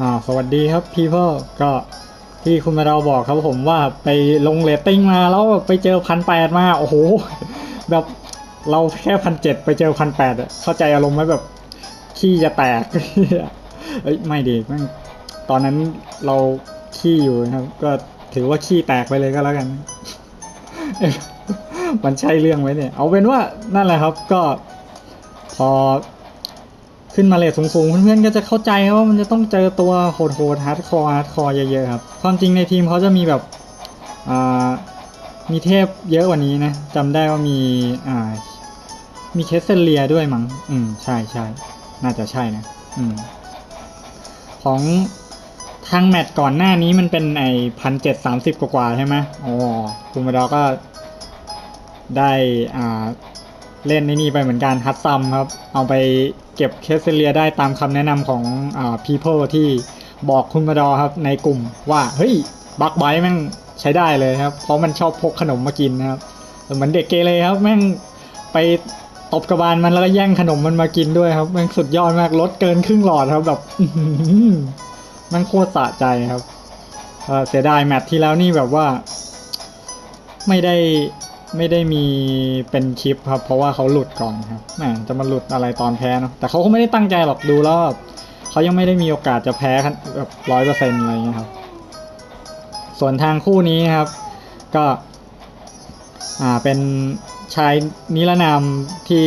อ่าสวัสดีครับพี่พ่อก็ที่คุณมาเราบอกครับผมว่าไปลงเรตติ้งมาแล้วไปเจอพันแปดมาโอ้โหแบบเราแค่พันเจ็ดไปเจอพันแปดเข้าใจอารมณ์ไหมแบบขี้จะแตกเอ้ยไม่ดีม่งตอนนั้นเราขี้อยู่นะครับ ก็ถือว่าขี้แตกไปเลยก็แล้วกัน มันใช่เรื่องไหมเนี่ย เอาเป็นว่านั่นแหละครับก็พอ ขึ้นมาเลทสูงๆ เพื่อนๆ ก็จะเข้าใจว่ามันจะต้องเจอตัวโหดๆฮาร์ดคอร์ฮาร์ดคอร์เยอะๆครับ ความจริงในทีมเขาจะมีแบบอ่ามีเทพเยอะกว่านี้นะจำได้ว่ามีอ่ามีเคสเซเลียด้วยมั้งอืมใช่ใช่น่าจะใช่นะอืมของทางแมตช์ก่อนหน้านี้มันเป็นไอพันเจ็ดสามสิบกว่าใช่ไหมอ๋อคุณมาดอก็ได้อ่า เล่นในนี่ไปเหมือนกันฮัตซัมครับ เอาไปเก็บเคสเซเลียได้ตามคำแนะนำของอ่า people ที่บอกคุณมาดอครับในกลุ่มว่าเฮ้ยบักไบแม่งใช้ได้เลยครับ เพราะมันชอบพกขนมมากินนะครับเหมือนเด็กเกเรครับแม่งไปตบกระบาลมันแล้วก็แย่งขนมมันมากินด้วยครับแม่งสุดยอดมากลดเกินครึ่งหลอดครับแบบแมันโคตรสะใจครับเอ่อเสียดายแมตช์ที่แล้วนี่แบบว่า ไม่ได้ ไม่ได้มีเป็นคลิปครับ เพราะว่าเขาหลุดก่อนครับแหมจะมาหลุดอะไรตอนแพ้เนอะแต่เขาก็ไม่ได้ตั้งใจหรอกดูแล้วแบเขายังไม่ได้มีโอกาสจะแพ้แบบร้อยเปอร์เซ็นต์อะไรเงี้ยครับ ส่วนทางคู่นี้ครับ ก็อ่าเป็นชายนิรนามที่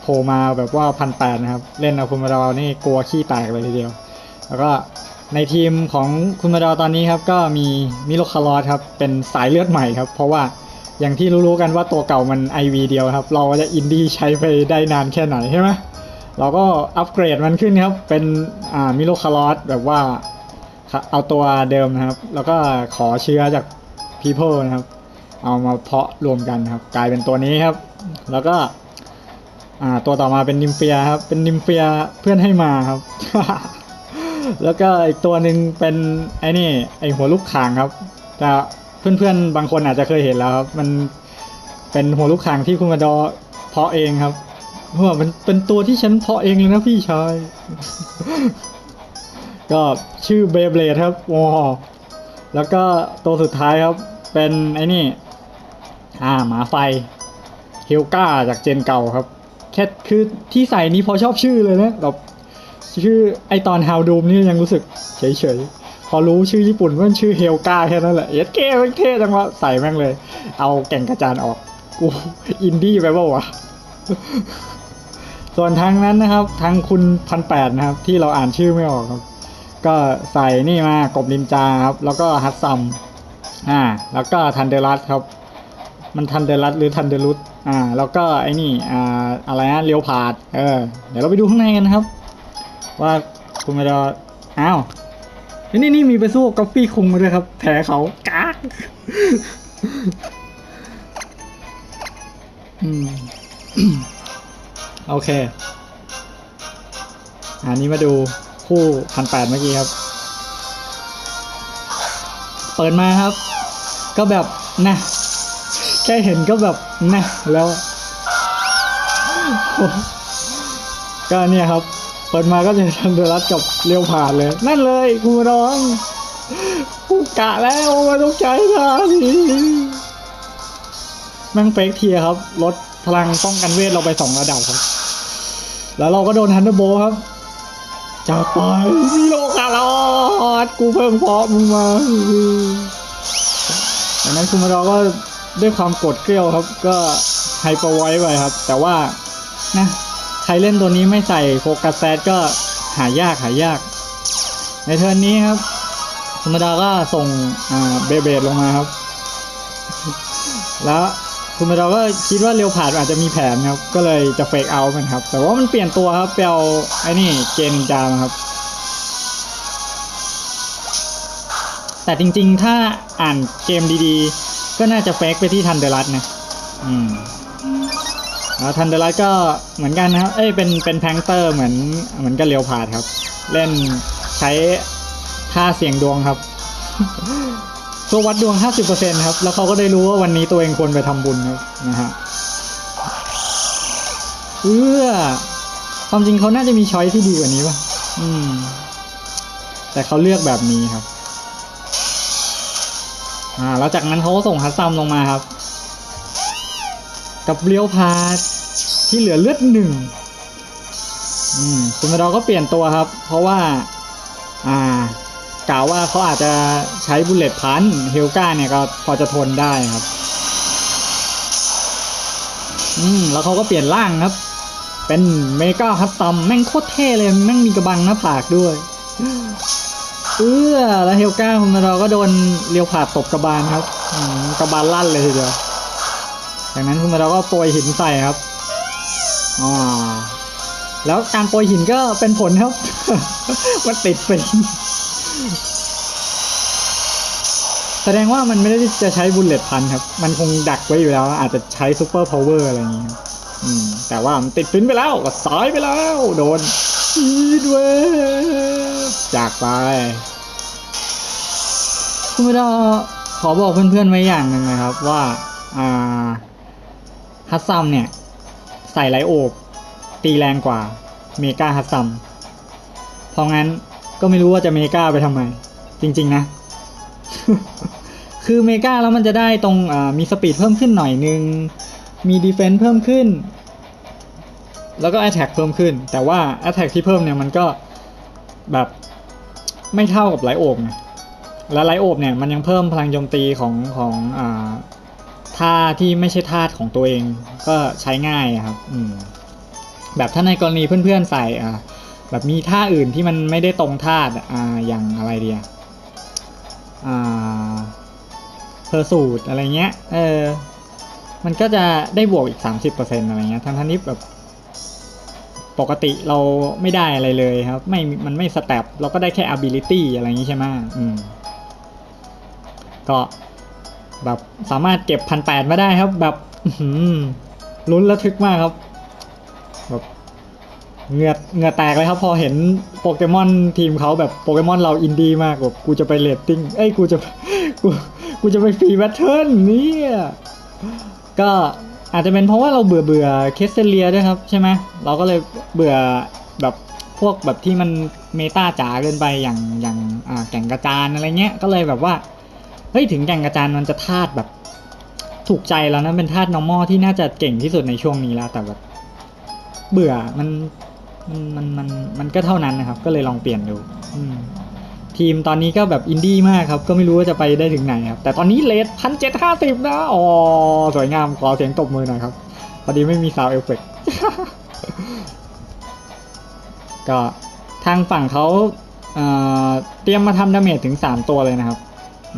โผล่มาแบบว่าพันแปดนะครับ เล่นเอาคุณมาดาวนี่กลัวขี้แตกเลยทีเดียว แล้วก็ในทีมของคุณมาดาวตอนนี้ครับ ก็มีมิโลคาร์ลอสครับเป็นสายเลือดใหม่ครับ เพราะว่า อย่างที่รู้ๆกันว่าตัวเก่ามัน IV เดียวครับ เราจะอินดี้ใช้ไปได้นานแค่ไหนใช่ไหมเราก็อัปเกรดมันขึ้นครับ เป็นอ่ามิโลคาร์ลอสแบบว่าเอาตัวเดิมนะครับ แล้วก็ขอเชื้อจาก people นะครับ เอามาเพาะรวมกันครับ กลายเป็นตัวนี้ครับ แล้วก็อ่าตัวต่อมาเป็นนิมเฟียครับ เป็นนิมเฟียเพื่อนให้มาครับ แล้วก็อีกตัวหนึ่งเป็นไอ้นี่ไอหัวลูกข่างครับแต่ เพื่อนๆ บางคนอาจจะเคยเห็นแล้วครับ มันเป็นหัวลูกข่างที่คุณมาดอเพาะเองครับเพราะว่ามันเป็นตัวที่ฉันเพาะเองเลยนะพี่ชาย ก็ชื่อเบเบลดครับว้แล้วก็ตัวสุดท้ายครับ เป็นไอ้นี่ อ่าหมาไฟเฮลกาจากเจนเก่าครับ แค่คือที่ใส่นี้พอชอบชื่อเลยนะแบบชื่อไอตอนฮาวดูมนี่ยังรู้สึกเฉยๆ พอรู้ชื่อญี่ปุ่นมันชื่อเฮลกาแค่นั้นแหละเอสเก้ไม่เท่จังวะใส่แม่งเลย เอาแก่งกระจานออกกูอินดี้ไปเปล่าวะส่วนทางนั้นนะครับทางคุณพันแปดนะครับ ที่เราอ่านชื่อไม่ออกครับ ก็ใส่นี่มากบนินจาครับ แล้วก็ฮัตซัมอ่า แล้วก็ทันเดรัสครับ มันทันเดรัสหรือทันเดรุสอ่า แล้วก็ไอ้นี่อ่าอะไรนะเลียวพาด เออ เดี๋ยวเราไปดูข้างในกันนะครับ ว่าคุณมาดออ้าว นี่นี่มีไปสู้กาแฟคุงมาด้วยครับ แผลเขากากอืมโอเค อันนี้มาดูคู่พันแปดเมื่อกี้ครับ เปิดมาครับ ก็แบบนะแค่เห็นก็แบบนะแล้วก็เนี่ยครับ เปิดมาก็จะทันเดรัสกับเลี้ยวผ่านเลย นั่นเลยกูร้องกูกะแล้วว่าต้องใช้ท่านี้แม่งเฟกเทียครับ ลดพลังป้องกันเวทเราไปสองระดับครับ แล้วเราก็โดนฮันเดอร์โบครับจากไปมิโลคาร์ลอดกูเพิ่งเพาะมึงมาดังนั้นคุณมาดอก็ด้วยความกรธเกรี้ยวครับ ก็ไฮเปอร์ไว้ไปครับ แต่ว่านะ รเล่นตัวนี้ไม่ใส่โฟกัสแซดก็หายากหายาก ในเทิร์นนี้ครับธรรมดาก็ส่งเบเบดลงมาครับ แล้วคุณมาดาก็คิดว่าเร็วผ่านอาจจะมีแผนครับ ก็เลยจะเฟกเอามันครับ แต่ว่ามันเปลี่ยนตัวครับไปเอาไอ้นี่เจนจามาครับ แต่จริงๆ ถ้าอ่านเกมดีๆ ก็น่าจะเฟกไปที่ทันเดรัสนะ อืม แล้วทันเดอร์ไลท์ก็เหมือนกันนะครับเอ้ยเป็นเป็นแพงเตอร์เหมือนเหมือนกับเลียวพาดครับ เล่นใช้ท่าเสียงดวงครับตัววัดดวง 50%ครับ แล้วเขาก็ได้รู้ว่าวันนี้ตัวเองควรไปทำบุญครับนะฮะเอื้อความจริงเขาน่าจะมีช้อยที่ดีกว่านี้ป่ะ อืม แต่เขาเลือกแบบนี้ครับ อ่า แล้วจากนั้นเขาก็ส่งฮัสซัมลงมาครับ กับเรียวพาสที่เหลือเลือดหนึ่งอืมคุณมาดอก็เปลี่ยนตัวครับ เพราะว่า อ่ากล่าวว่าเขาอาจจะใช้บุลเลตพันเฮลกาเนี่ยก็พอจะทนได้ครับ อืมแล้วเขาก็เปลี่ยนร่างครับ เป็นเมกาฮัตซัมแม่งโคตรเท่เลยแม่งมีกระบังหน้าผากด้วยเออแล้วเฮลกาคุณมาดอก็โดนเลียวผาดตบกระบาลครับกระบาลลั่นเลยทีเดียว จากนั้นคุณมาก็โปรยหินใส่ครับอ่าแล้วการโปรยหินก็เป็นผลครับ มันติดเป็นแสดงว่ามันไม่ได้จะใช้บุลเลตพันครับ มันคงดักไว้อยู่แล้ว อาจจะใช้ซูเปอร์พาวเวอร์อะไรอย่างงี้อืม แต่ว่ามันติดฟินไปแล้วก็สายไปแล้ว โดนอีดเวจากไป คุณไม่ต้องขอบอกเพื่อนๆไว้อย่างหนึ่งนะครับว่า อ่า ฮัตซัมเนี่ย ใส่ไลโอบตีแรงกว่าเมกาฮัตซัม เพราะงั้นก็ไม่รู้ว่าจะเมกาไปทำไม จริง ๆ นะ คือเมกาแล้วมันจะได้ตรงมีสปีดเพิ่มขึ้นหน่อยนึง มีดีเฟน s ์เพิ่มขึ้น แล้วก็ Attack เพิ่มขึ้น แต่ว่า Attack ที่เพิ่มเนี่ยมันก็แบบไม่เท่ากับไลโอบไงและไลโอบเนี่ยมันยังเพิ่มพลังโจมตีของของอ่า ท่าที่ไม่ใช่ธาตุของตัวเองก็ใช้ง่ายครับอืมแบบถ้าในกรณีเพื่อนๆใส่อ่าแบบมีท่าอื่นที่มันไม่ได้ตรงธาตุอ่าอย่างอะไรเดียอ่าเพอร์สูตรอะไรเงี้ยเออมันก็จะได้บวกอีก 30%อะไรเงี้ยทั้งๆที่แบบปกติเราไม่ได้อะไรเลยครับไม่มันไม่สแตปเราก็ได้แค่ ability อะไรอย่างนี้ใช่ไหมอืมก็ แบบสามารถเก็บพันแปดมาได้ครับ แบบลุ้นระทึกมากครับแบบเงือเงือแตกเลยครับ พอเห็นโปเกมอนทีมเขาแบบโปเกมอนเราอินดี้มากแบบกูจะไปเรตติ้งเอ้ยกูจะกูกูจะไปฟรีแบทเทิลเนี่ยก็อาจจะเป็นเพราะว่าเราเบื่อเบื่อเคสเซเลียด้วยครับใช่ไหมเราก็เลยเบื่อแบบพวกแบบที่มันเมตาจ๋าเกินไปอย่างอย่างอ่าแก่งกระจานอะไรเงี้ยก็เลยแบบว่า เฮ้ยถึงแก่งกระจานมันจะธาตุแบบ ถูกใจแล้วนะเป็นธาตุ normal ที่น่าจะเก่งที่สุดในช่วงนี้แล้วแต่แบบเบื่อมันมันมันมันมันก็เท่านั้นนะครับ ก็เลยลองเปลี่ยนดู อืทีมตอนนี้ก็แบบอินดี้มากครับ ก็ไม่รู้ว่าจะไปได้ถึงไหนครับ แต่ตอนนี้เลทพันเจ็ดห้าสิบนะอ๋อสวยงามขอเสียงตบมือหน่อยครับพอดีไม่มีซาวเอฟเฟกก็ทางฝั่งเขาเเตรียมมาทำดาเมจถึงสามตัวเลยนะครับ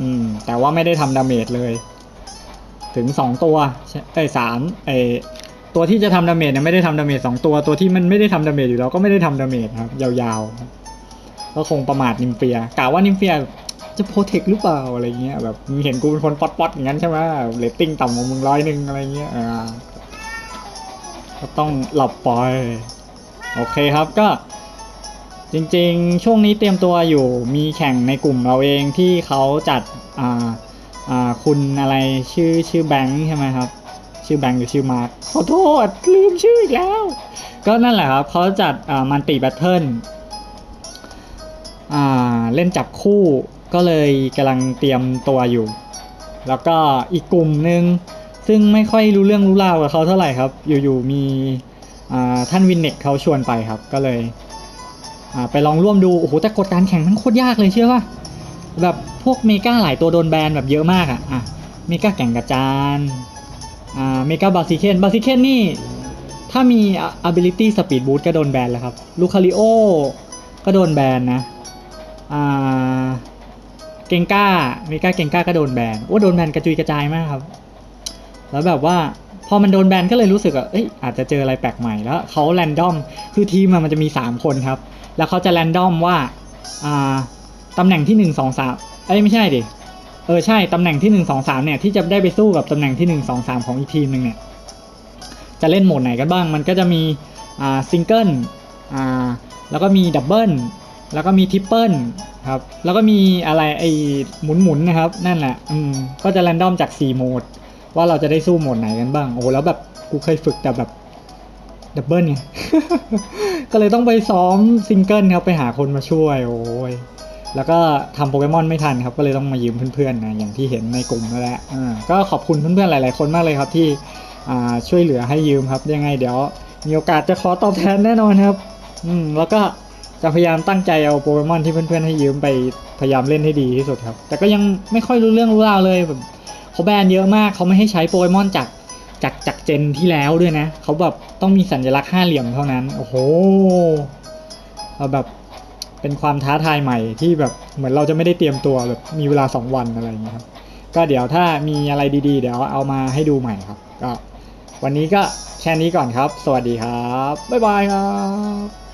อืม แต่ว่าไม่ได้ทำดาเมจเลย ถึงสองตัวใช่เอ้สามเอตัวที่จะทำดาเมจเนี่ยไม่ได้ทำดาเมจสองตัวตัวที่มันไม่ได้ทำดาเมจอยู่แล้วก็ไม่ได้ทำดาเมจครับ ยาวๆ ก็คงประมาทนิมเฟียกล่าวว่านิมเฟียจะโปรเทคหรือเปล่าอะไรเงี้ยแบบมึงเห็นกูเป็นคนป๊อตๆอย่างนั้นใช่ไหมเรตติ้งต่ำกว่ามึงร้อยหนึ่งอะไรเงี้ยอ่าก็ต้องหลับปล่อย โอเคครับก็ จริงๆ ช่วงนี้เตรียมตัวอยู่มีแข่งในกลุ่มเราเองที่เขาจัดอ่าอ่าคุณอะไรชื่อชื่อแบงค์ใช่ไหมครับ ชื่อแบงค์หรือชื่อมาร์คขอโทษลืมชื่ออีกแล้ว ก็นั่นแหละครับเขาจัดอ่ามันติแบทเทิลอ่าเล่นจับคู่ก็เลยกำลังเตรียมตัวอยู่ แล้วก็อีกกลุ่มหนึ่งซึ่งไม่ค่อยรู้เรื่องรู้ราวกับเขาเท่าไหร่ครับ อยู่ๆมีอ่าท่านวินเน็กเขาชวนไปครับ ก็เลย ไปลองร่วมดู โอ้โห แต่กฎการแข่งมันโคตรยากเลยเชื่อป่ะ แบบพวกเมกาหลายตัวโดนแบนแบบเยอะมากอะอะเมกาแก่งกระจานอ่าเมกาบาซิเคนบาซิเคนนี่ ถ้ามี ability speed boost ก็โดนแบนแล้วครับลูคาริโอก็โดนแบนนะอ่าเกงก้าเมกาเกงก้าก็โดนแบนโอ้โดนแบนกระจุยกระจายมากครับ แล้วแบบว่าพอมันโดนแบนก็เลยรู้สึกว่าเอ้ยอาจจะเจออะไรแปลกใหม่แล้วเขาแรนดอมคือทีมมันจะมี 3 คนครับ แล้วเขาจะแรนดอมว่าอ่าตำแหน่งที่ 1 2 3 เอ้ยไม่ใช่ดิ เออใช่ตำแหน่งที่ 1 2 3 เนี่ยที่จะได้ไปสู้กับตำแหน่งที่ 1 2 3 ของอีกทีมหนึ่งเนี่ยจะเล่นโหมดไหนกันบ้าง มันก็จะมีอ่าซิงเกิลอ่าแล้วก็มีดับเบิลแล้วก็มีทริปเปิลครับแล้วก็มีอะไรไอ้หมุนๆนะครับ นั่นแหละอืมก็จะแรนดอมจาก 4 โหมด ว่าเราจะได้สู้โหมดไหนกันบ้าง โอ้โหแล้วแบบกูเคยฝึกแต่แบบ ดับเบิลไง ก็เลยต้องไปซ้อมซิงเกิลครับไปหาคนมาช่วยโอ้ย แล้วก็ทำโปเกมอนไม่ทันครับ ก็เลยต้องมายืมเพื่อนๆนะอย่างที่เห็นในกลุ่มนั่นแหละอ่าก็ขอบคุณเพื่อนๆหลาย ๆ คนมากเลยครับที่อ่าช่วยเหลือให้ยืมครับยังไง เดี๋ยวมีโอกาสจะขอตอบแทนแน่นอนครับ อืมแล้วก็จะพยายามตั้งใจเอาโปเกมอนที่เพื่อนๆให้ยืมไปพยายามเล่นให้ดีที่สุดครับ แต่ก็ยังไม่ค่อยรู้เรื่องรู้ราวเลยแบบเขาแบนเยอะมากเขาไม่ให้ใช้โปเกมอนจาก จากจากเจนที่แล้วด้วยนะเขาแบบต้องมีสัญลักษณ์ห้าเหลี่ยมเท่านั้น โอ้โหเอาแบบเป็นความท้าทายใหม่ที่แบบเหมือนเราจะไม่ได้เตรียมตัวแบบมีเวลาสองวันอะไรอย่างเงี้ยครับ ก็เดี๋ยวถ้ามีอะไรดีๆ เดี๋ยวเอามาให้ดูใหม่ครับ ก็วันนี้ก็แค่นี้ก่อนครับ สวัสดีครับ บ๊ายบายครับ